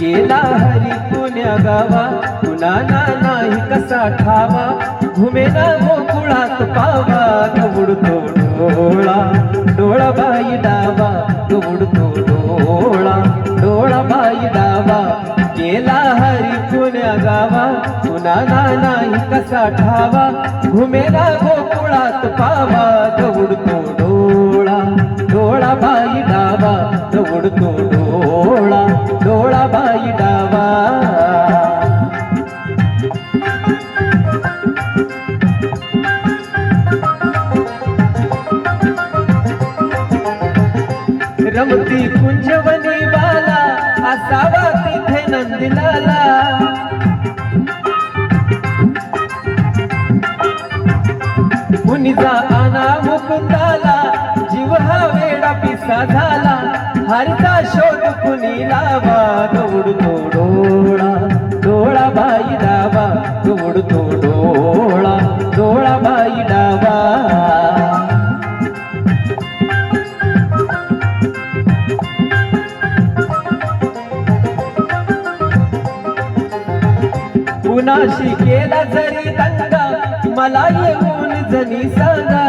गेला हरी पुण्या गावा कुणाला नाही कसा ठावा? घुमेला गोकुळात पावा. ठावा गोकुळात पावा दौडतो डोळा. डोळा बाई डावा दौडतो डोळा. डोळा बाई डावा. रमती कुंजवनी बाला असावा तिथे नंदलाला. मुनिजा आना मुकुंदाला जीव हा वेडा पिसा झाला. हरचा शोध कुणी लावा दौडतो डोळा. डोळा बाई डावा दौडतो डोळा. डोळा बाई डावा. कुणाशी केला जरी दंगा मला येऊ जणी सदा।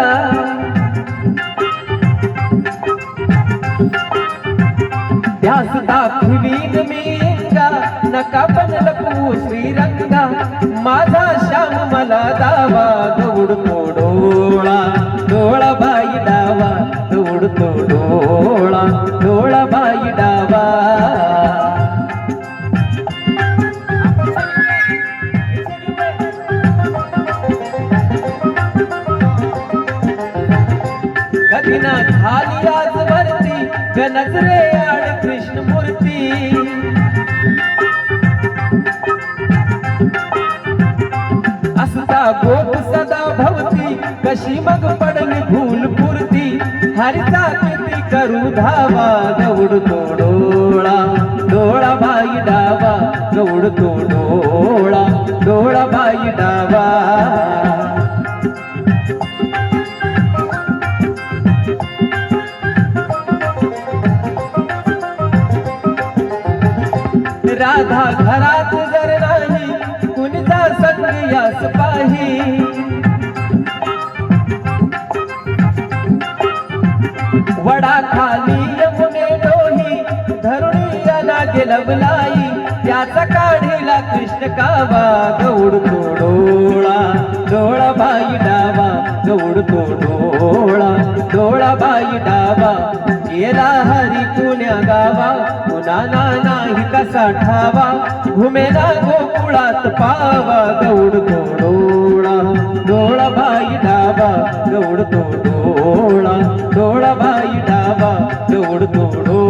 त्यास दाखवीन मी नका पण लपू श्रीरंगा. माझा श्याम मला दावा दौडतो डोळा डोळा बाई डावा दौडतो डोळा डोळा बाई डावा कधी ना झाली आज वरती. गणजरे आड कृष्ण मूर्ती असता गोप सदा भवती. कशी मग पडली भूल पुरती. हरिता किती करू धावा. दौडतो डोळा. डोळा बाई डावा. दौडतो डोळा. डोळा बाई डावा. राधा घरात जर नाही कुणीचा संग यास पाही? वडा खाली यमुने डोही धरुणी याला गेलबलाई त्याचा काढीला कृष्ण कावा दौडतो डोळा डोळा बाई डावा गौड तो डोळा. बाई डावा गेला हरी पुण्या गावा कुणाला नाही कसा ठावा घुमेला गोकुळात पावा दौडतो डोळा डोळा बाई डावा दौडतो डोळा डोळा बाई डावा गौड तो डोळा